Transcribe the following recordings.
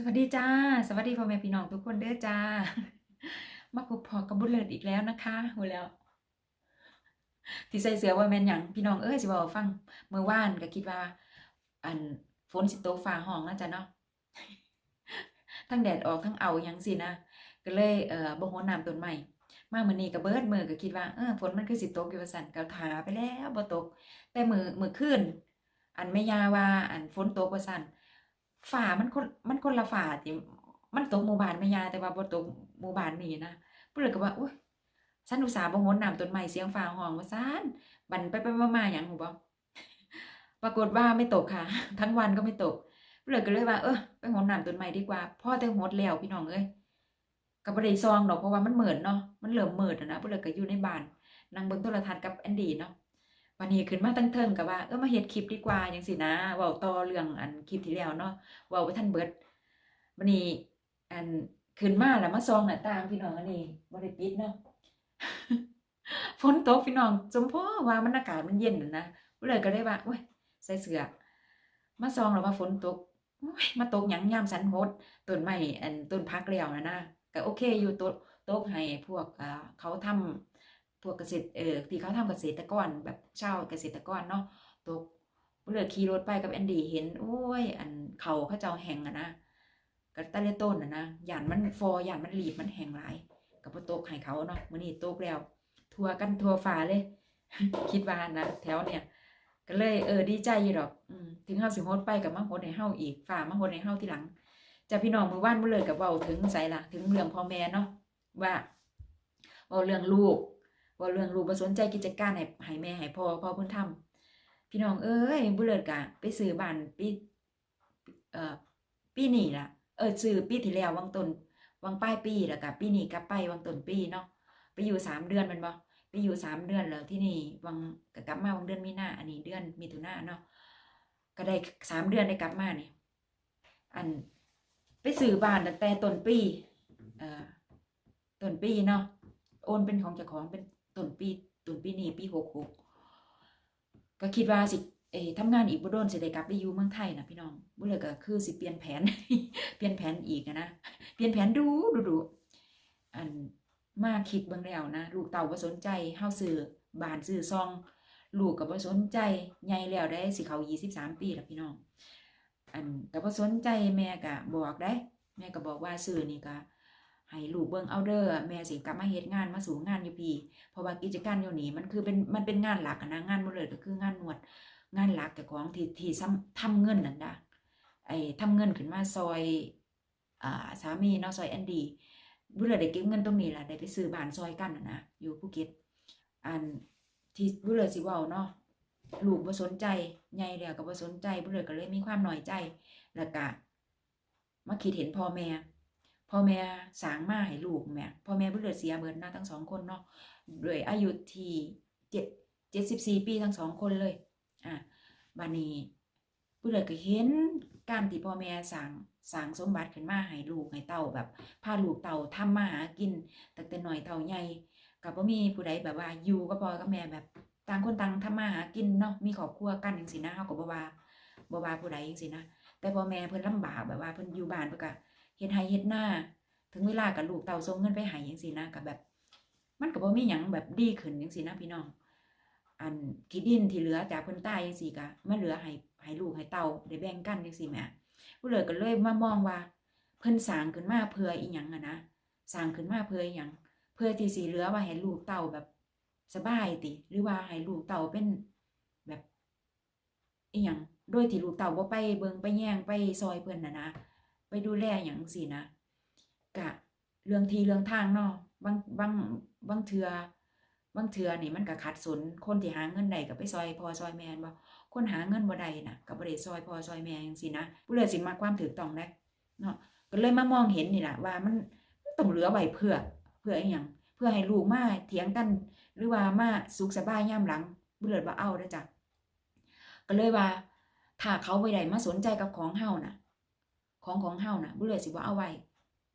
สวัสดีจ้า สวัสดีพ่อแม่พี่น้องทุกคนเด้อจ้า มาพบพอกับบุญเลิศอีกแล้วนะคะหัวแล้ว ที่ใส่เสื้อว่าแม่นหยังพี่น้องเอ้ยสิบอกฟังเมื่อวานก็คิดว่า อันฝนสิโตฟ้าห้องนะจ๊ะเนาะทั้งแดดออกทั้งเอายังสินะก็เลยเอ่อบ่โหนน้ำต้นไม้มาเมื้อนี้ก็เบิดมือก็คิดว่าเออฝนมันคือสิตกอยู่ว่าซั่นก็ถาไปแล้วบ่ตก แต่มือมื้อคืนอันแม่ยาว่าอันฝนตกว่าซั่น ฟ้ามันคนมันคนละฟ้าติมันตกหมู่บ้านแม่ยาแต่ว่าบ่ตกหมู่บ้านนี้นะเพิ่นเลยก็ว่าอุ๊ยฉันอุตส่าห์บ่โหนน้ำต้นไม้เสียงฟ้าร้องว่าซั่นบัดไปๆมาๆหยังหูบ่ปรากฏว่าไม่ตกค่ะ ทั้งวันก็ไม่ตกเลยก็เลยว่าเออไปหดน้ำต้นไม้ดีกว่าพ่อแต่หดแล้วพี่น้องเอ้ยก็บ่ได้ซองดอกเพราะว่ามันเหมืดเนาะมันเริ่มมืดแล้วนะเพิ่นเลยก็อยู่ในบ้านนั่งเบิ่งโทรทัศน์กับแอนดี้เนาะ วันนี้ขึ้นมาตั้งเทิงก็ว่าเออมาเฮ็ดคลิปดีกว่าจังซี่นะเว้าต่อเรื่องอันคลิปที่แล้วเนาะเว้าบ่ทันเบิดวันนี้อันขึ้นมาแล้วมาซองหน้าต่างพี่น้องอันนี้บ่ได้ปิดเนาะฝนตกพี่น้องสมพ่อว่ามันอากาศมันเย็นน่ะนะเพิ่นเลยก็เลยว่าโอ๊ยใส่เสื้อมาซองแล้วว่าฝนตกมาตกหยังยามสันโหดต้นไม้อันต้นพักแล้วนะนะก็โอเคอยู่ตกตกให้พวกเขาทำ พวกเกษตรเออที่เขาทำเกษตรกรแบบเช่าเกษตรกรเนาะตกเลือขี่รถไปกับแอนดี้เห็น โอ้ย อันเขาเขาเจ้าแหงอะนะก็ตะเลต้นอะนะหยานมันฟอหยานมันหลีบมันแหงหลายก็บ่ตกให้เขาเนาะมื้อนี้ตกแล้ว ทัวกันทัวฟ้าเลย คิดว่านะแถวเนี่ย ก็เลยเออดีใจอยู่ดอกอถึงเฮาสิโฮดไปกับมาโฮดให้เฮาอีกฝ่ามาโฮดให้เฮาทีหลังจะพี่น้องมือว่านบ่เลยกับเว้าถึงไสล่ะถึงเรื่องพ่อแม่เนาะว่าเว้าเรื่องลูก ว้าเรื่องลูกบ่สนใจกิจการให้ให้แม่ให้พ่อพ่อเพิ่นทำพี่น้องเอ้ยบ่เลิศกะไปซื้อบ้านปีเอ่อปีนี้ล่ะ เออซื้อปีที่แล้ววังต้นวังปลายปีแล้วก็ปีนี้กลับไปวังต้นปีเนาะไปอยู่สามเดือนม่นบ่ไปอยู่สามเดือนแล้วที่นี่วังก็กลับมาวังเดือนมีนาอันนี้เดือนมิถุนาเนาะก็ได้สามเดือนได้กลับมาเนี่ยอันไปซื้อบ้านตั้งแต่ต้นปีเอ่อต้นปีเนาะโอนเป็นของเจ้าของเป็น ต้นปีต้นปีนี้ปีหกหกก็คิดว่าสิเออทำงานอีกบ่โดนสิได้กลับไปอยู่เมืองไทยนะพี่น้องบ่เลยก็คือสิเปลี่ยนแผน เปลี่ยนแผนอีกนะเปลี่ยนแผนดูดูดูอันมาคิดเบิ่งแล้วนะลูกเต่าบ่สนใจเฮาซื้อบานซื้อซอง ลูกก็บ่สนใจใหญ่แล้วได้สิเข้า23ปีแล้วพี่น้อง อันก็บ่สนใจแม่ก็บอกได้ แม่ก็บอกว่าซื้อนี่ก็ ให้ลูกเบิ่งเอาเด้อแม่สิกลับมาเฮ็ดงานมาสู่งานอยู่พี่เพราะว่ากิจการอยู่นี่มันคือเป็นมันเป็นงานหลักนะงานบ่เลยก็คืองานนวดงานหลักเจ้าของที่ที่ทำเงินนั่นน่ะไอ้ทำเงินขึ้นมาซอยอ่าสามีเนาะซอยแอนดี้บุเลยได้เก็บเงินตรงนี้แหละได้ไปซื้อบ้านซอยกันนะอยู่ภูเก็ตอันที่บุเลยสิเว้าเนาะลูกบ่สนใจใหญ่แล้วก็บ่สนใจบุเลยก็เลยมีความหน้อยใจแล้วก็มาคิดเห็นพ่อแม่ พ่อแม่สางมาให้ลูกแม่พ่อแม่บุเลยเสียเบิดนะทั้งสองคนเนาะด้วยอายุที่เจ็ดเจ็ดสิบสี่ปีทั้งสองคนเลยอะบัดนี้บุเลยก็เห็นการที่พ่อแม่สางสางสมบัติขึ้นมาให้ลูกให้เต้าแบบพาลูกเต่าทำมาหากินตั้งแต่น้อยเท่าใหญ่กับบ่มีผู้ใดแบบว่าอยู่กับพ่อกับแม่แบบต่างคนต่างทำมาหากินเนาะมีครอบครัวกันจังซี่นะเฮาก็บ่ว่าบ่ว่าผู้ใดจังซี่นะแต่พ่อแม่เพิ่นลำบากแบบว่าเพิ่นอยู่บ้านเพิ่นก็ เฮ็ดไร่เฮ็ดนาถึงเวลาก็ลูกเต่าส่งเงินไปให้จังซี่นะก็แบบ มันก็บ่มีหยังแบบดีขึ้นจังซี่นะพี่น้อง อันที่ดินที่เหลือจากเพิ่นตายจังซี่ก็มาเหลือให้ให้ลูกให้เต่าได้แบ่งกันจังซี่แหมผู้เลยก็เลยมามองว่า เพิ่นสร้างขึ้นมาเพื่ออีหยังอะนะสร้างขึ้นมาเพื่ออีหยังเพื่อที่สิเหลือไว้ให้ลูกเต่าแบบสบายติ หรือว่าให้ลูกเต่าเป็นแบบอีหยังโดยที่ลูกเต่าบ่ไปเบิงไปแย่งไปซอยเพิ่นนะนะ ไปดูแลหยังสินะกะเรื่องทีเรื่องทางเนาะบางบางบางเทื่อบางเทื่อนี่มันก็ขัดสนคนที่หาเงินได้ก็ไปซอยพอซอยแมนบ่คนหาเงินบ่ได้น่ะก็บ่ได้ซอยพอซอยแม่จังซี่นะผู้เลยสิมักความถูกต้องได้เนาะก็เลยมามองเห็นนี่แหละว่ามันต้องเหลือไว้เพื่อเพื่ออีหยังเพื่อให้ลูกมาเถียงกันหรือว่ามาสุขสบายยามหลังบ่เลิศว่าเอาเด้จ้ะก็เลยว่าถ้าเขาบ่ได้มาสนใจกับของเฮาน่ะ ของของเฮาน่ะบ่เลิศสิบ่าเอาไว้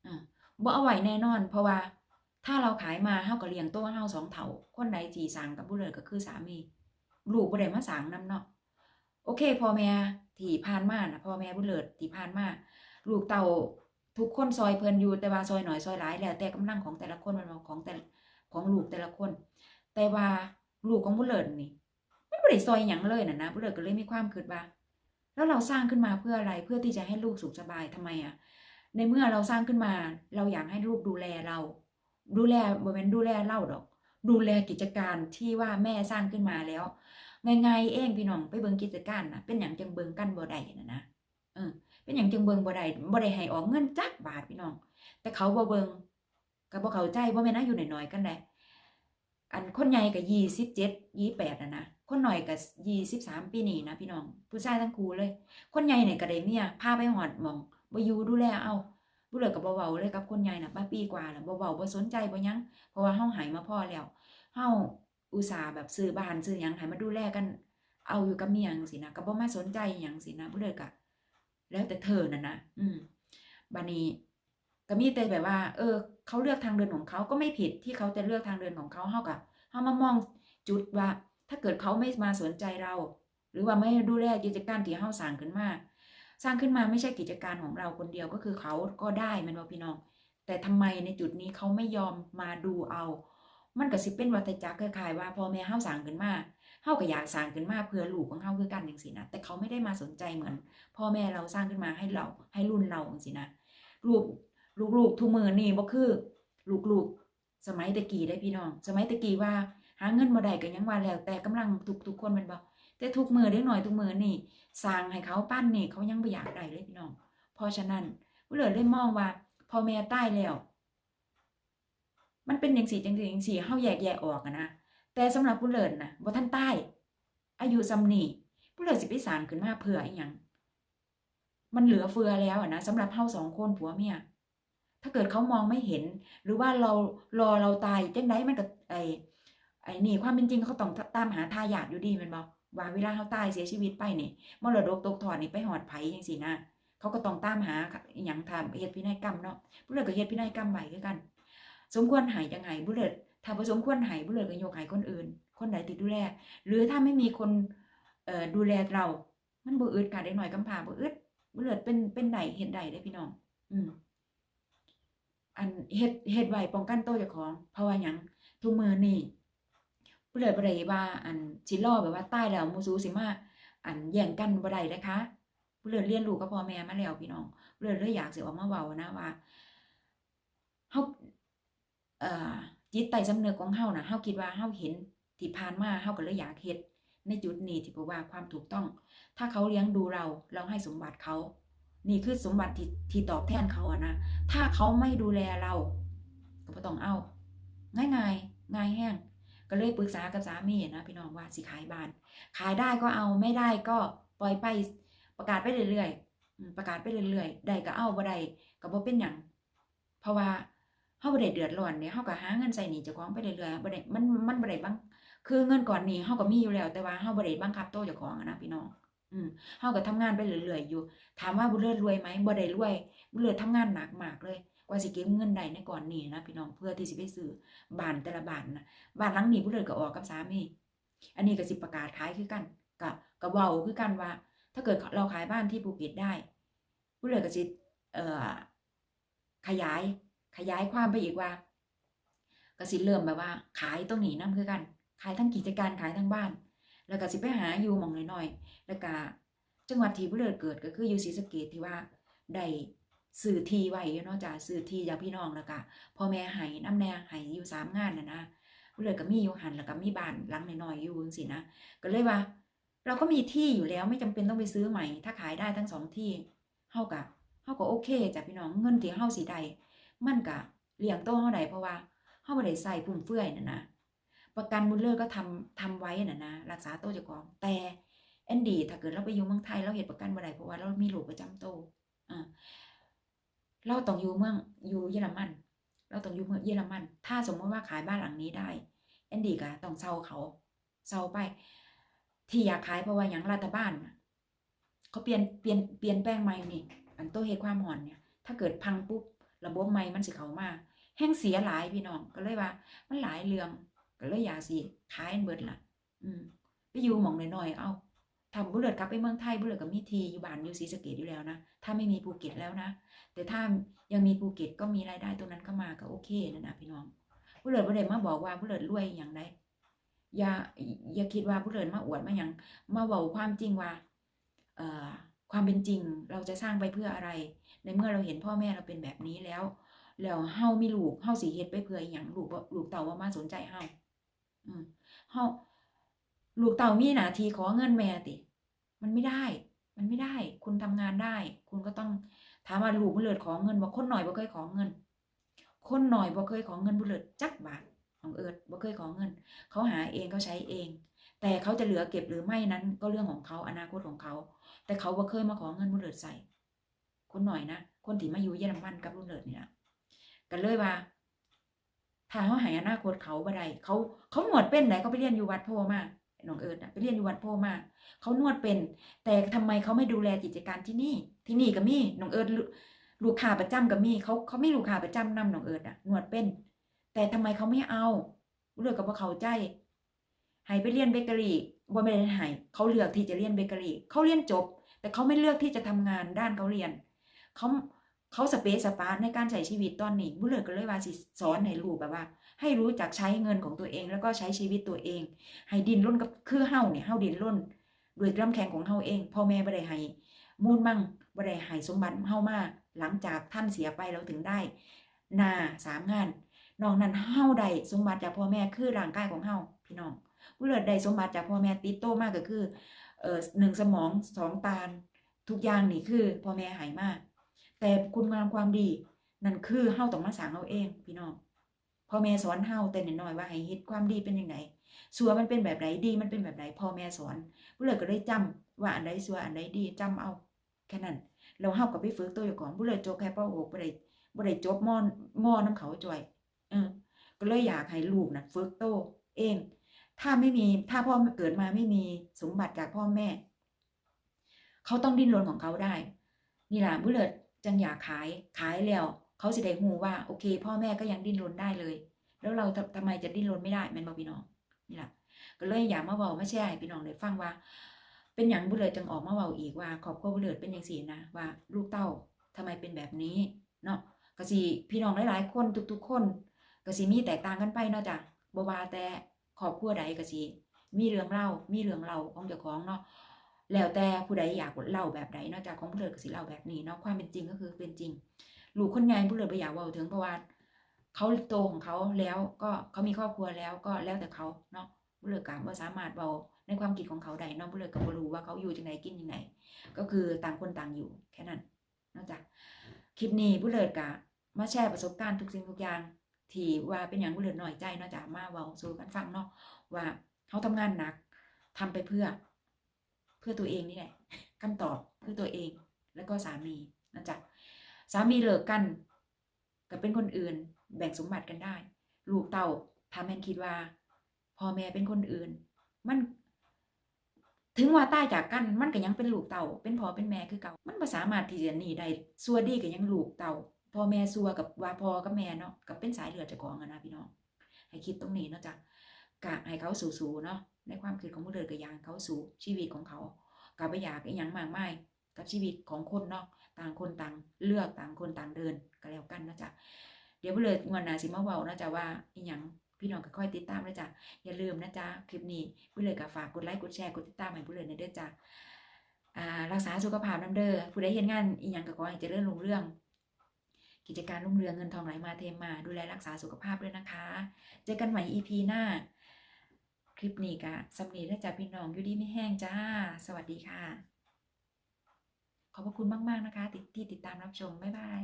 อ่าบ่เอาไว้แน่นอน เพราะว่า ถ้าเราขายมาเฮาก็เลี้ยงตัวเฮาสองเท่าคนใดที่สร้างกับบ่เลิศก็คือสามีลูกบ่ได้มาสร้างนํเนาะโอเคพ่อแม่ที่ผ่านมาน่ะพ่อแม่บ่เลิศที่ผ่านมาลูกเต่าทุกคนซอยเพลินอยู่แต่ว่าซอยหน่อยซอยหลายแล้วแต่กำลังของแต่ละคนมันของแต่ของลูกแต่ละคน แต่ว่าลูกของบุเลิศนี่มันบ่ได้ซอยหยังเลยน่ะนะบุเลิศก็เลยมีความคิดว่า แล้วเราสร้างขึ้นมาเพื่ออะไรเพื่อที่จะให้ลูกสุขสบายทำไมอะในเมื่อเราสร้างขึ้นมา เราอยากให้ลูกดูแลเรา ดูแลบ่แม่นดูแลเราดอก ดูแลกิจการที่ว่าแม่สร้างขึ้นมาแล้วไงๆเองพี่น้องไปเบิงกิจการนะเป็นหยังจังเบิงกันบ่ได้นะนะเออเป็นหยังจังเบิงบ่ได้บ่ได้ให้ออกเงินจักบาทพี่น้อง แต่เขาบ่เบิงก็บ่เข้าใจบ่แม่นอายุน้อยๆกันแหละ อันคนใหญ่ก็27 28น่ะนะคนน้อยก็23ปีนี่นะพี่น้อง ผู้ชายทั้งคู่เลย คนใหญ่เนี่ยก็ได้เมียพาไปหอดมองบ่อยู่ดูแลเอาผู้เหลือก็บ่เว้าเลยกับคนใหญ่น่ะมาปีกว่าแล้วบ่เว้าบ่สนใจบ่ยังเพราะว่าเฮาหายมาพ่อแล้วเฮาอุตส่าห์แบบซื้อบ้านซื้อยังให้มาดูแลกัน เอาอยู่กับเมียงซี่นะก็บ่มาสนใจหยังสินะผู้เหลือก็แล้วแต่เธอน่ะนะ อืมบัดนี้ ก็มีแต่แบบว่า เออ เขาเลือกทางเดินของเขาก็ไม่ผิดที่เขาจะเลือกทางเดินของเขาเฮาก็เฮามามองจุดว่า ถ้าเกิดเขาไม่มาสนใจเรา หรือว่าไม่ดูแลกิจการที่เฮาสร้างขึ้นมา สร้างขึ้นมาไม่ใช่กิจการของเราคนเดียวก็คือเขาก็ได้มันว่าพี่น้อง แต่ทำไมในจุดนี้เขาไม่ยอมมาดูเอา มันก็สิเป็นวัฏจักรคล้ายๆว่าพ่อแม่เฮาสร้างขึ้นมาเฮาก็อยากสร้างขึ้นมาเพื่อลูกของเฮาคือกันจังซี่นะแต่เขาไม่ได้มาสนใจเหมือน พ่อแม่เราสร้างขึ้นมาให้เราให้รุ่นเราจังซี่นะลูก ลูกๆทุกมือนี่บ่คือ ลูกๆ สมัยตะกี้ได้พี่น้อง สมัยตะกี้ว่า หาเงินบ่ได้ก็ยังว่าแล้ว แต่กำลังทุกทุกคนมันบ่แต่ทุกมือเด็กน้อยทุกมือนี่สร้างให้เขาปั้นนี่เขายังบ่อยากได้เลยพี่น้อง เพราะฉะนั้นผู้เหลือเลยมองว่าพอแม่ตายแล้ว มันเป็นจังซี่จังซี่จังซี่เฮาแยกแยะออกนะแต่สำหรับผู้เหลินน่ะบ่ทันตายอายุซ้ำนี่ผู้เหลินสิไปสางขึ้นมาเพื่ออีหยังมันเหลือเฟือแล้วอะนะสำหรับเฮาสองคนผัวเมีย ถ้าเกิดเขามองไม่เห็น หรือว่าเรารอเราตายจังไดมันก็ไอไอ้นี่ความเป็นจริงเขาต้องตามหาทายาทอยู่ดีม่นบ่ว่าเวลาเขาตายเสียชีวิตไปนี่มรดกตกทอดนี่ไปหอดไผจังซี่นะเขาก็ต้องตามหาอหยังทำเฮ็ดพินัยกรรมเนาะผู้เลิกก็เฮ็ดพินัยกรรมไว้คือกัน สมควรให้จังไห้ผู้เลิกถ้าบ่สมควรห้ผู้เลิกก็ยกให้คนอื่น คนใดที่ดูแล หรือถ้าไม่มีคนเอ่อดูแลเรา มันบ่อึดค่ะเด็กน้อยกำพาบ่อึดผู้เลิกเป็นเป็นได้เฮ็ดได้เด้พี่น้อง อืม อันเฮ็ดเฮ็ดไว้ป้องกันตัวเจ้าของ เพราะว่าหยังทุกมือนี้ผู้ใดบ่ได้ว่าอันสิรอแบบว่าใตายแล้วมู่สูสิมาอันแย่งกันบ่ได้นะคะผู้เลิศเรียนรู้กับพ่อแม่มาแล้วพี่น้องผู้เลิศเลยอยากสิออกมาเว้านะว่าเฮาเอ่อจิตใต้สำนึกของเฮาน่ะเฮาคิดว่าเฮาเห็นที่ผ่านมาเฮาก็เลยอยากเฮ็ดในจุดนี้ที่บอกว่าความถูกต้อง ถ้าเขาเลี้ยงดูเราเราให้สมบัติเขา นี่คือสมบัติที่ที่ตอบแทนเขาอะนะ ถ้าเขาไม่ดูแลเรา ก็บ่ต้องเอา ง่ายง่ายง่ายแห้ง ก็เลยปรึกษากับสามีนะพี่น้องว่าสิขายบ้าน ขายได้ก็เอาไม่ได้ก็ปล่อยไปประกาศไปเรื่อยๆ ประกาศไปเรื่อยๆ ได้ก็เอาบ่ได้ก็บ่เป็นหยัง เพราะว่าเฮาบ่ได้เดือดร้อนเนี่ยเฮาก็หาเงินใส่หนี้เจ้าของไปเรื่อยๆบ่ได้มันมันบ่ได้บังคือเงินก่อนหนี้เฮาก็มีอยู่แล้ว แต่ว่าเฮาบ่ได้บังคับโตเจ้าของนะพี่น้อง อืมเฮาก็ทำงานไปเรื่อยๆอยู่ ถามว่าบุเลิศรวยไหมบ่ได้รวยบุเลิศทำงานหนักมากเลย กว่าสิเก็บเงินได้ในก่อนนี้นะพี่น้องเพื่อที่สิไปซื้อบ้านแต่ละบ้านนะบ้านหลังนี้บุเลิศก็ออกกับสามีอันนี้ก็สิประกาศขายคือกันก็ก็เว้าคือกันว่า ถ้าเกิดเราขายบ้านที่ภูเก็ตได้บุเลิศก็สิเอ่อขยายขยายความไปอีกว่าก็สิเริ่มแบบว่า ขายตรงนี้นํคือกัน ขายทั้งกิจการขายทั้งบ้าน แล้วก็สิไปหาอยู่หม่องน้อยๆแล้วก็จังหวัดที่บุญเลิศเกิดก็คืออยู่ศรีสะเกษที่ว่าได้ซื้อทีไว้เนาะจ้ะซื้อทีจากพี่น้องแล้วก็พ่อแม่ให้น้ำแน่ให้อยู่สามงานน่ะนะบุญเลิศก็มีอยู่หันแล้วก็มีบ้านหลังน้อยๆอยู่จังซี่นะก็เลยว่า เราก็มีที่อยู่แล้วไม่จำเป็นต้องไปซื้อใหม่ ถ้าขายได้ทั้งสองที่เฮาก็เฮาก็โอเคจ้ะพี่น้องเงินที่เฮาสิได้มันก็เลี้ยงโตัวเฮาได้เพราะว่าเฮาบ่ได้ใส่ฟุ่มเฟือยน่ะนะ ประกันบุญเลิศก็ทำทำไว้น่ะนะรักษาตัวเจ้าของแต่แอนดี้ถ้าเกิดเราไปอยู่เมืองไทยเราเห็นประกันบ่ได้เพราะว่าเรามีโรคประจำตัวอ่าเราต้องอยู่เมืองอยู่เยอรมัน เราต้องอยู่เมืองเยอรมัน ถ้าสมมติว่าขายบ้านหลังนี้ได้แอนดี้ก็ต้องเซาเขาเซาไป ที่อยากขายเพราะว่าอย่างรัฐบาลน่ะเขาเปลี่ยนเปลี่ยนเปลี่ยนแปลงใหม่นี่อันโตเฮดความหอนเนี่ย ถ้าเกิดพังปุ๊บระบบใหม่มันสิเขามาแห้งเสียหลายพี่น้องก็เลยว่า มันหลายเรื่อง ก็เลยอยากสิขายอันเบิดล่ะ อืมไปอยู่หม่องน้อยๆเอาทำบุเลิศกลับไปเมืองไทยบุเลิศกับมีทีอยู่บ้านอยู่ศรีสะเกดอยู่แล้วนะ ถ้าไม่มีภูเก็ตแล้วนะ แต่ถ้ายังมีภูเก็ตก็มีรายได้ตรงนั้นเข้ามาก็โอเคนะนะพี่น้องบุเลิศบุเลิศมาบอกว่าบุเลิศรวยอย่างไรอย่าอย่าคิดว่าบุเลิศมาอวดมาอย่างมาเว้าความจริงว่า เอ่อความเป็นจริงเราจะสร้างไปเพื่ออะไร ในเมื่อเราเห็นพ่อแม่เราเป็นแบบนี้แล้ว แล้วเฮามีลูกเฮาสิเฮ็ดไปเพื่ออย่างลูกลูกเต่าว่ามาสนใจเฮา เฮาลูกเต่ามีหน้าที่ขอเงินแม่ติ มันไม่ได้ มันไม่ได้ คุณทำงานได้ คุณก็ต้องถามว่าลูกบุเลิศขอเงินบ่คนหน่อยบ่เคยขอเงิน คนหน่อยบ่เคยขอเงินบุเลิศจักบาทของเอิร์ดบ่เคยขอเงิน เขาหาเองเขาใช้เอง แต่เขาจะเหลือเก็บหรือไม่นั้น ก็เรื่องของเขาอนาคตของเขา แต่เขาบ่เคยมาขอเงินบุเลิศใส่ คนหน่อยนะ คนที่มาอยู่เยอรมันกับบุเลิศนี่ล่ะกันเลยว่า ถ้าเขาหายอนาคตเขาบ่ได้เขาเขาหนวดเป็นไหนเขาไปเรียนอยู่วัดโพมาน้องเอิร์ดน่ะไปเรียนอยู่วัดโพมาเขานวดเป็น แต่ทำไมเขาไม่ดูแลกิจการที่นี่ ที่นี่ก็มีน้องเอิร์ดลูกค้าประจำก็มีเขาเขาไม่ลูกค้าประจำนำน้องเอิร์ดอะนวดเป็น แต่ทำไมเขาไม่เอาเลือกกับว่าเขาใจให้ไปเรียนเบเกอรี่บ่ไม่ได้ให้เขาเลือกที่จะเรียนเบเกอรี่เขาเรียนจบ แต่เขาไม่เลือกที่จะทำงานด้านเขาเรียนเขา เขาสเปซสปาในการใช้ชีวิตตอนนี้บุเลิศก็เลยว่าสิสอนให้ลูกแบบว่า ให้รู้จักใช้เงินของตัวเอง แล้วก็ใช้ชีวิตตัวเอง ให้ดินร่นกับคือเฮาเนี่ยเฮาดินร่นด้วยลำแข็งของเฮาเองพ่อแม่บ่ได้ให้มูลมั่งบ่ได้ให้สมบัติเฮามาหลังจากท่านเสียไปเราถึงได้นาสามงานนอกนั้นเฮาได้สมบัติจากพ่อแม่คือร่างกายของเฮาพี่น้องผู้เลิศได้สมบัติจากพ่อแม่ติดโตมากก็คือเอ่อหนึ่งสมองสองตาทุกอย่างนี่คือพ่อแม่หายมาก แต่คุณงามความดี นั่นคือเฮาต้องมาสร้างเอาเอง พี่น้องพ่อแม่สอนเฮาแต่น้อยว่าให้เฮ็ดความดีเป็นยังไงสัวมันเป็นแบบไหนดีมันเป็นแบบไหนพ่อแม่สอนผู้เลิศก็ได้จำว่าอันใดสัวอันใดดีจำเอาแค่นั้นแล้วเฮาก็ไปฝึกตัวอยู่ก่อนผู้เลิศจบแค่ป .6 บ่ได้บ่ได้จบมอนมอน้ำเขาจ่อยเออก็เลยอยากให้ลูกนะฝึกโตเอง ถ้าไม่มีถ้าพ่อเกิดมาไม่มีสมบัติจากพ่อแม่ เขาต้องดิ้นรนของเขาได้ นี่แหละบุเลิศ จังอยากขายขายแล้ว เขาสิได้หูว่า โอเค พ่อแม่ก็ยังดิ้นรนได้เลย แล้วเราทำทำไมจะดิ้นรนไม่ได้แม่นบอกพี่น้องนี่แหละก็เลยอยากมาบอกไม่ใช่พี่น้องได้ฟังว่า เป็นอย่างบุเลิศจังออกมาเบาอีกว่า ขอบครัวบุเลิศเป็นอย่างสีนะว่า ลูกเต้าทำไมเป็นแบบนี้เนาะก็สิพี่น้องหลายๆ คนทุกๆ คนก็สิมีแตกต่างกันไปเนาะจ้ะบวาแต่ครอบครัวใดก็สิมีเรื่องเล่ามีเรื่องเล่าของเจ้าของเนาะ แล้วแต่ผู้ใดอยากเล่าแบบใดนาะจ้ะของผู้เลิศก็สิเล่าแบบนี้เนาะความเป็นจริงก็คือเป็นจริงลูกคนใหญ่ผู้เลิศบ่อยากว้าถึงเพราะว่าเขาโตของเขาแล้วก็เขามีครอบครัวแล้วก็แล้วแต่เขาเนาะผู้เลิศก็บ่าสามารถเว้าในความคิดของเขาได้เนาะผู้เลิศก็บ่รู้ว่าเขาอยู่จังไดกินจังไดก็คือต่างคนต่างอยู่แค่นั้นนาะจ้ะคลิปนี้ผู้เลิศก็มาแชร์ประสบการณ์ทุกสิ่งทุกอย่างที่ว่าเป็นอย่างผู้เลิศน้อยใจนาะจ้ะมาเว้าสู่กันฟังเนาะว่าเขาทำงานหนักทำไปเพื่อ พื่อตัวเองนี่แหละคำตอบคือตัวเองแล้วก็สามีนะจ๊ะสามีเลิกกันกับเป็นคนอื่น แบ่งสมบัติกันได้ ลูกเต่าทำแม่นคิดว่าพ่อแม่เป็นคนอื่น มัน ถึงว่าตายจากกันมันก็ยังเป็นลูกเต่าเป็นพ่อเป็นแม่คือเก่า มันบ่สามารถที่จะหนีได้ซัวดีก็ยังลูกเต่าพ่อแม่ซัวกับว่าพ่อกับแม่เนาะกับเป็นสายเลือดจากของอะนะพี่น้องให้คิดตรงนี้เนาะจ้ะกะให้เขาสู่ๆเนาะ ในความคิดของผู้เลิศก็อยากเขาสู่ชีวิตของเขากับไปอยากอีหยังมากมายกับชีวิตของคนเนาะต่างคนต่างเลือกต่างคนต่างเดินก็แล้วกันนะจ๊ะเดี๋ยวผู้เลิศงวนนาสิมาเว้านะจ๊ะว่าอีหยังพี่น้องก็ค่อยติดตามนะจ๊ะอย่าลืมนะจ๊ะคลิปนี้ผู้เลิศก็ฝากกดไลค์กดแชร์กดติดตามให้ผู้เลิศในเด้อจ้ะอารักษาสุขภาพนํเด้อผู้ใดเฮ็ดงานอีหยังก็ขอให้เจริญรุ่งเรื่องกิจการรุ่งเรืองเงินทองไหลมาเทมาดูแลรักษาสุขภาพด้วยนะคะ เจอกันใหม่ EP หน้า ลิปนี้กะสำนีและจ้าพี่น้องอยู่ดีไม่แห้งจ้า สวัสดีค่ะ ขอบพระคุณมาก ๆ นะคะ ที่ติดตามรับชม บ๊ายบาย